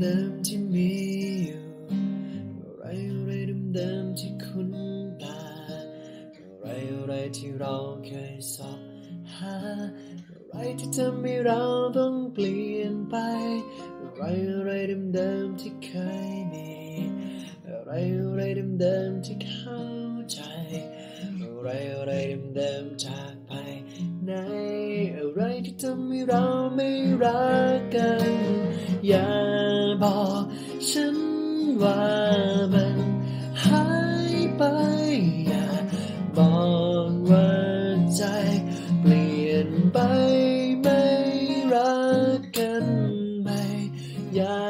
เดิมๆที่มีอยู่ อะไรอะไรเดิมๆที่คุ้นตา อะไรอะไรที่เราเคยสอบหา อะไรที่ทำให้เราต้องเปลี่ยนไป อะไรอะไรเดิมๆที่เคยมี อะไรอะไรเดิมๆที่เข้าใจ อะไรอะไรเดิมๆจากไปไหนอะไรที่ทำให้เราไม่รักกัน บอกฉันว่ามันหายไป อย่าบอกว่าใจเปลี่ยนไปไม่รักกันไม่อยาก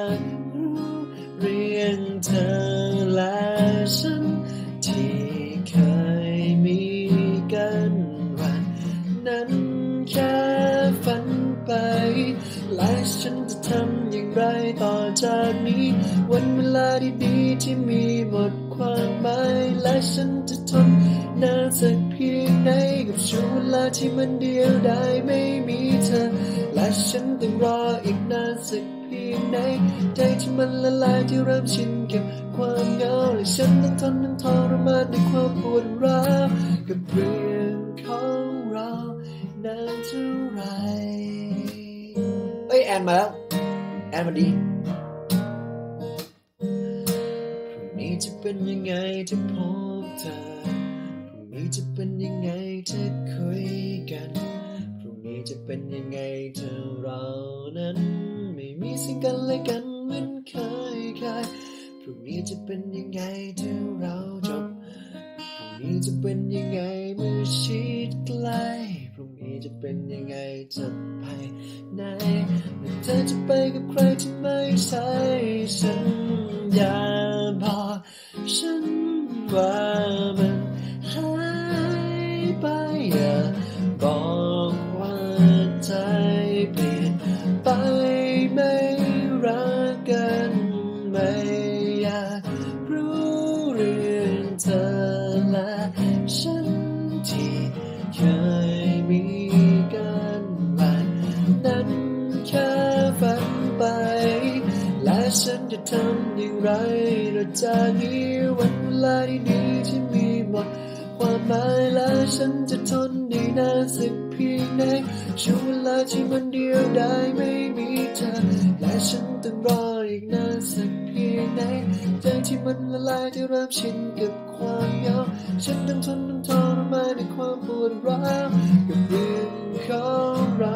จากนี้ วันเวลาดีๆที่มีหมดความหมายและฉันจะทนนานสักเพียงไหนกับช่วงเวลาที่มันเดียวดายไม่มีเธอ และฉันต้องรออีกนานสักเพียงไหนใจที่มันละลายที่เริ่มชินกับความเหงาและฉันต้องทนต้องทรมานในความปวดร้าวกับเรื่องของเรานานเท่าไหรเอ้ยแอนมาแล้ว แอนมาดี จะเป็นยังไงถ้าพบเธอ พรุ่งนี้จะเป็นยังไงถ้าคุยกัน พรุ่งนี้จะเป็นยังไงถ้าเรานั้น ไม่มีสิ่งกันและกันเหมือนเคยเคยพรุ่งนี้จะเป็นยังไงถ้าเราจบ พรุ่งนี้จะเป็นยังไงเมื่อชิดใกล้พรุ่งนี้จะเป็นยังไงจะไปไหนและเธอจะไปกับใครที่ไม่ใช่ฉันำอย่างไรเราจากนี้วันเวลาดีๆที่มีหมดความหมายและฉันจะทนได้นานสักเพียงไหนช่วงเวลาที่มันเดียวดายไม่มีเธอและฉันต้องรออีกนานสักเพียงไหนใจที่มันละลายที่เริ่มชินกับความเหงาฉันต้องทนต้องทรมานในความปวดร้าวกับเรื่องของเรา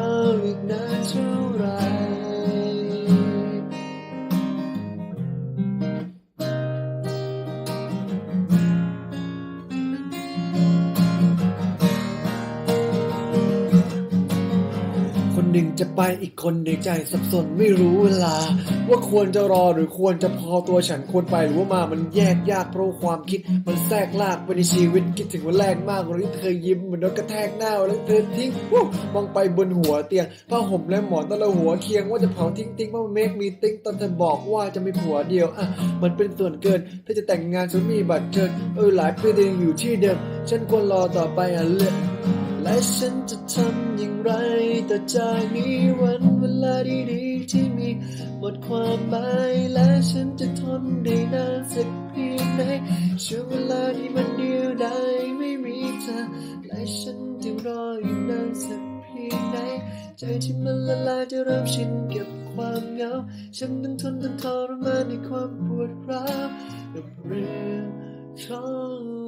จะไปอีกคนในใจสับสนไม่รู้เวลา ว่าควรจะรอหรือควรจะพอตัวฉันควรไปหรือว่ามามันแยกยากเพราะความคิด มันแทรกลากไปในชีวิตคิดถึงวันแรกมากวันที่เธอยิ้มเหมือนโดนกระแทกหน้าแล้วเธอทิ้งมองไปบนหัวเตียงผ้าห่มและหมอนตะละหัวเคียงว่าจะเผาทิ้งทิ้งว่ามันเมกมีติ้งตอนเธอบอกว่าจะมีผัวเดียวอะมันเป็นส่วนเกินเธอจะแต่งงานฉันมีบัตรเชิญเออหลายปีแต่ยังอยู่ที่เดิมฉันควรรอต่อไปอะเลือก และฉันจะทำอย่างไรต่อจากนี้วันเวลาดีๆที่มีหมดความหมายและฉันจะทนได้นานสักเพียงไหนช่วงเวลาที่มันเดียวดายไม่มีเธอและฉันจะรออยู่นานสักเพียงไหนใจที่มันละลายจะเริ่มชินกับความเหงาฉันต้องทนต้องทรมานในความปวดร้าวกับเรื่องของ